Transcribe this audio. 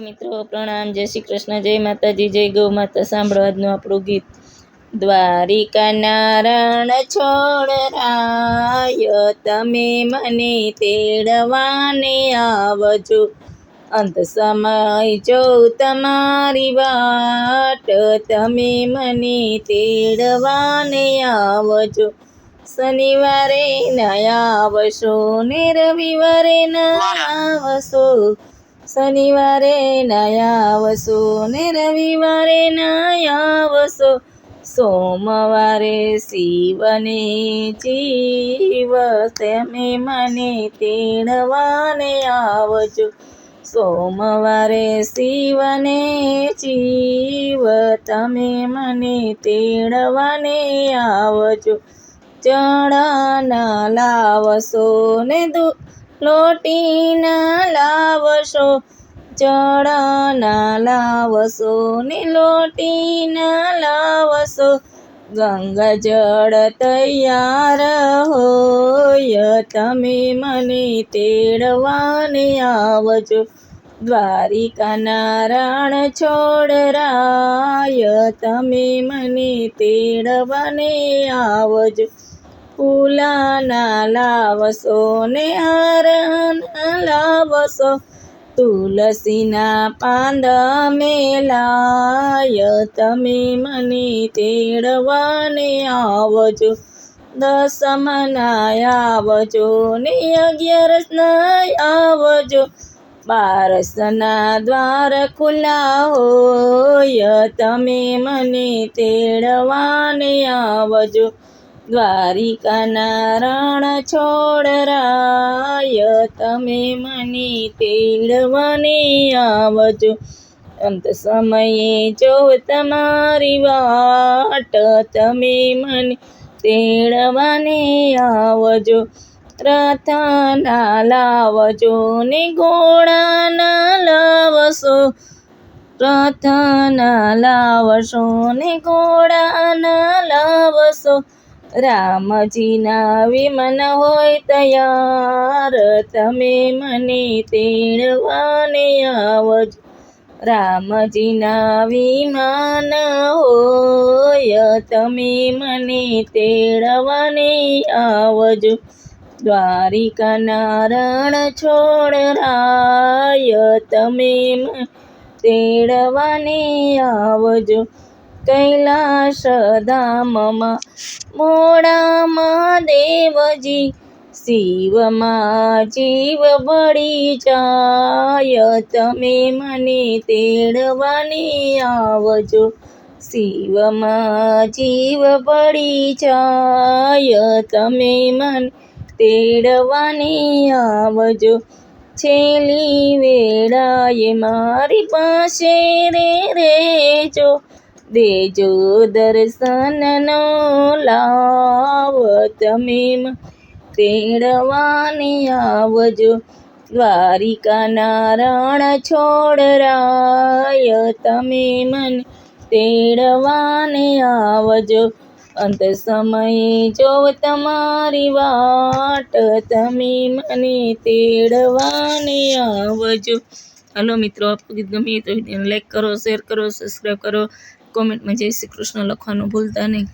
મિત્રો, પ્રણામ. જય શ્રી કૃષ્ણ. જય માતાજી. જય ગૌ માતા. સાંભળો આજનું આપણું ગીત. દ્વારિકા નારણ છોડ રાય, તમે મને તેડવાને આવજો. અંત સમય જો તમારી વાટ, તમે મને તેડવાને આવજો. શનિવારે નયા આવશો ને રવિવારે ના આવશો. શનિવારે નયા આવશો ને રવિવારે નયા આવશો સોમવારે શિવને જીવ તમે મને તેડવાને આવજો. સોમવારે શિવને જીવ તમે મને તેડવાને આવજો. ચણાના લાવશો ને દુ લોટીના લાવશો ચડાના લાવશો ને લોટીના લાવશો, ગંગા જળ તૈયાર હોય, તમે મને તેડવાને આવજો. દ્વારિકા નારાયણ છોડ તમે મને તેડવાને આવજો. ફૂલાના લાવશો ને હારના લાવશો. તુલસીના પાંદ મેલાય, તમે મને તેડવાને આવજો. દસમના આવજો ને અગિયારસના આવજો. બારસના દ્વાર ખુલ્લા હોય, તમે મને તેડવાને આવજો. દ્વારિકાના રણ છોડરાય, તમે મને તેડવાને આવજો. અંત સમયે જો તમારી વાટ, તમે મને તેડવાને આવજો. રથના લાવજો ને ઘોડાના લાવશો. રથના લાવશો ને ઘોડાના લાવશો. રામજીના વિમન હોય તૈયાર, તમે મને તેડવાને આવજ. રામજીના વિમાન હોય, તમે મને તેડવાને આવજો. દ્વારિકાના રણ છોડ રાય, તમે તેડવાને આવજો. કૈલાસ ધામમાં મોડામાં દેવજી શિવમાં જીવ બળી જાય. તમે મને તેડવાની આવજો. શિવમાં જીવ બળી જાય. તમે મને તેડવાની આવજો. છેલ્લી વેળાએ મારી પાસે રે રેજો દેજો દર્શનનો લાવ તમે તેડવાને આવજો. દ્વારિકાના રણ છોડરાય તમે મને. તેડવાને આવજો. અંત સમયે જો તમારી વાટ તમે મને તેડવાને આવજો. હલો મિત્રો આપણું ગીત ગમે તો લાઈક કરો શેર કરો સબસ્ક્રાઈબ કરો. કોમેન્ટમાં જય શ્રી કૃષ્ણ લખવાનું ભૂલતા નહીં.